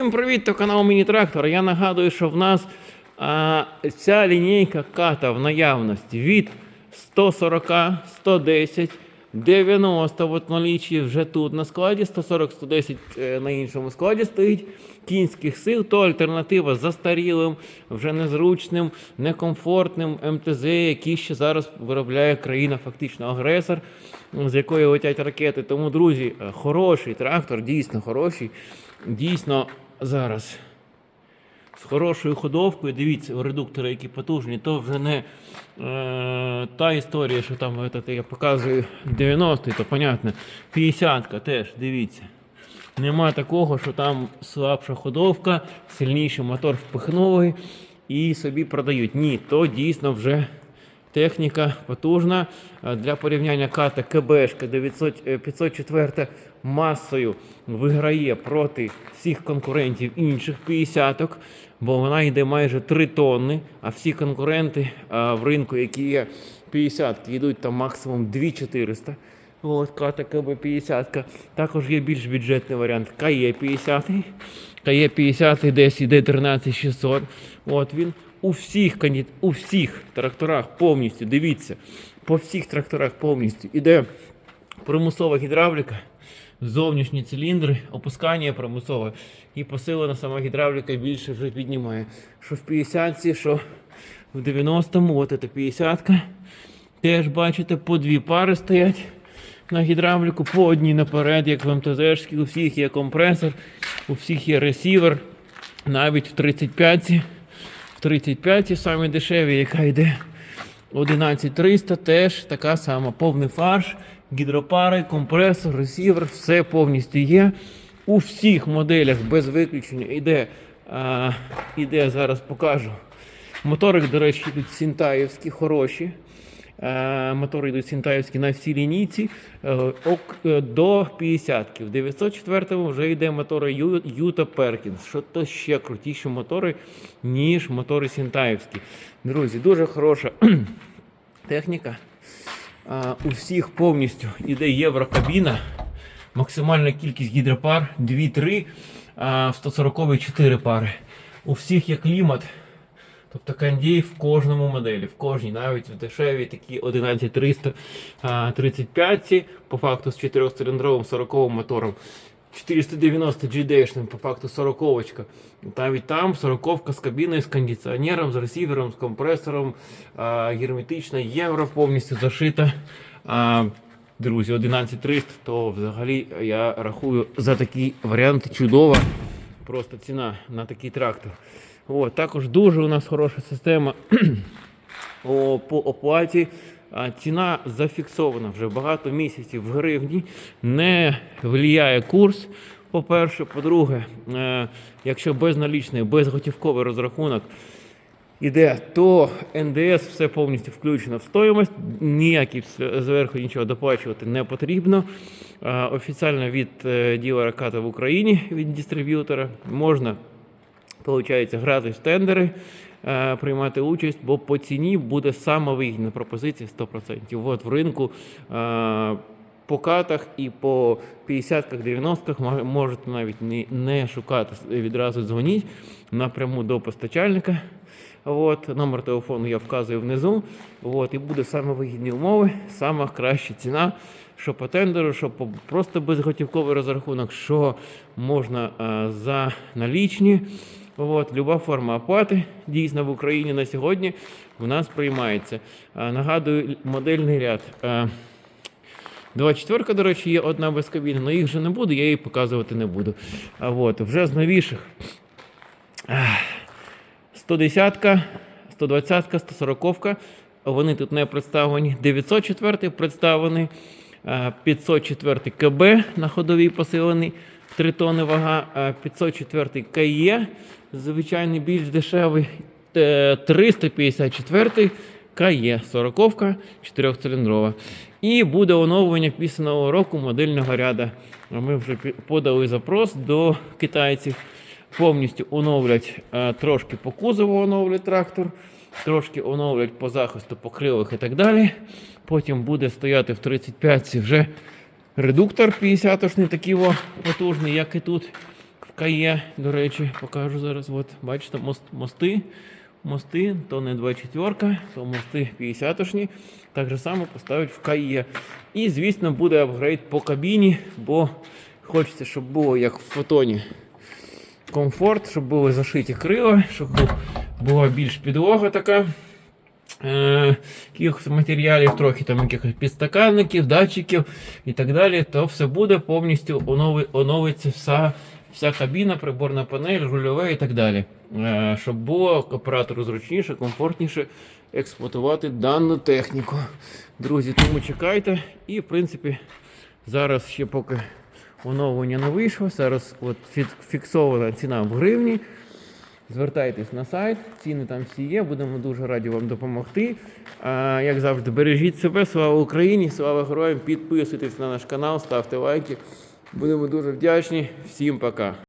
Всім привіт, то канал Міні Трактор. Я нагадую, що в нас а, ця лінійка ката в наявності від 140, 110, 90 от налічі вже тут на складі, 140, 110 е, на іншому складі стоїть кінських сил, то альтернатива застарілим, вже незручним, некомфортним МТЗ, який ще зараз виробляє країна, фактично агресор, з якої летять ракети. Тому, друзі, е, хороший трактор, дійсно хороший. Дійсно, зараз з хорошою ходовкою. Дивіться, редуктори, які потужні, то вже не е, та історія, що там этот, я показую 90-й, то понятно. 50-ка теж, дивіться. Нема такого, що там слабша ходовка, сильніший мотор впихнули і собі продають. Ні, то дійсно вже техніка потужна. Е, Для порівняння ката КБшка 900, е, 504 масою виграє проти всіх конкурентів інших 50-ок, бо вона йде майже 3 тонни, а всі конкуренти в ринку, які є 50-ки, йдуть там максимум 2400. От, ката КБ 50. Також є більш бюджетний варіант. КАЄ 50. КАЄ 50 десь іде 13600. От він у всіх у всіх тракторах повністю, дивіться, по всіх тракторах повністю іде примусова гідравліка, зовнішні циліндри, опускання примусове і посилена сама гідравліка більше вже піднімає. Що в 50-ці, що в 90-му, от це 50-ка. Теж бачите, по дві пари стоять на гідравліку, по одній наперед, як в МТЗ, у всіх є компресор, у всіх є ресівер. Навіть в 35-ці, в 35-ці самі дешеві, яка йде 11300, теж така сама. Повний фарш, гідропари, компресор, ресівер, все повністю є. У всіх моделях без виключення йде, а, іде зараз покажу. Моторик, до речі, тут сінтаївські, хороші. Е, Мотори йдуть сінтаївські на всій лінійці е, е, до 50-ки. В 904-му вже йде мотори Юта Перкінс. Що то ще крутіші мотори, ніж мотори сінтаївські. Друзі, дуже хороша техніка. У всіх повністю іде єврокабіна. Максимальна кількість гідропар 2-3, а в 140 4 пари. У всіх є клімат. Тобто кондей в кожному моделі, в кожній, навіть в дешевій такі 11300 35 по факту з 4-циліндровим 40 мотором. 490 GD, по факту 40 Навіть там 40 з кабіною, з кондиціонером, з ресівером, з компресором, а, герметична, євро повністю зашита. А, друзі, 11300, то взагалі я рахую за такий варіант чудова. Просто ціна на такий трактор. От, також дуже у нас хороша система по оплаті. Ціна зафіксована вже багато місяців в гривні. Не влияє курс. По-перше, по-друге, е, якщо безналічний, безготівковий розрахунок іде, то НДС все повністю включено в стоїмость. Ніякий з- зверху нічого доплачувати не потрібно. Е, Офіційно від е, ділера ката в Україні, від дистриб'ютора, можна Получається, грати в тендери, е, приймати участь, бо по ціні буде сама вигідна пропозиція 100%. От в ринку е, по катах і по 50-ках, 90-ках можете навіть не, не шукати, відразу дзвоніть напряму до постачальника. От, номер телефону я вказую внизу. От, і буде саме вигідні умови, сама краща ціна, що по тендеру, що по просто безготівковий розрахунок, що можна е, за налічні. От, люба форма оплати дійсно в Україні на сьогодні в нас приймається. Е, нагадую, модельний ряд. Е, 24, до речі, є одна без кабіни, але їх вже не буде, я її показувати не буду. А от, вже з новіших. 110-ка, 120-ка, 140-ка. Вони тут не представлені. 904 представлений. е, 504 КБ на ходовій посилений. 3 тони вага. е, 504 КЕ, звичайний більш дешевий. Е, 354 КЕ 40 4-циліндрова. І буде оновлення після нового року модельного ряду. Ми вже подали запрос до китайців повністю оновлять е, трошки по кузову оновлять трактор, трошки оновлять по захисту покривок і так далі. Потім буде стояти в 35 вже редуктор 50-шний, такий о, потужний, як і тут. в Кає, до речі, покажу зараз. От, бачите, мост, мости. Мости, то не 24, то мости 50-шні. Так же само поставить в Кає. І, звісно, буде апгрейд по кабіні, бо хочеться, щоб було як в фотоні комфорт, щоб були зашиті крила, щоб була більш підлога така. Е, якихось матеріалів, трохи там якихось підстаканників, датчиків і так далі, то все буде повністю онови, оновиться вся, вся кабіна, приборна панель, рульове і так далі. Е, щоб було оператору зручніше, комфортніше експлуатувати дану техніку. Друзі, тому чекайте. І, в принципі, зараз ще поки оновлення не вийшло. Зараз от фіксована ціна в гривні. Звертайтесь на сайт, ціни там всі є. Будемо дуже раді вам допомогти. А, як завжди, бережіть себе, слава Україні, слава героям. Підписуйтесь на наш канал, ставте лайки. Будемо дуже вдячні. Всім пока.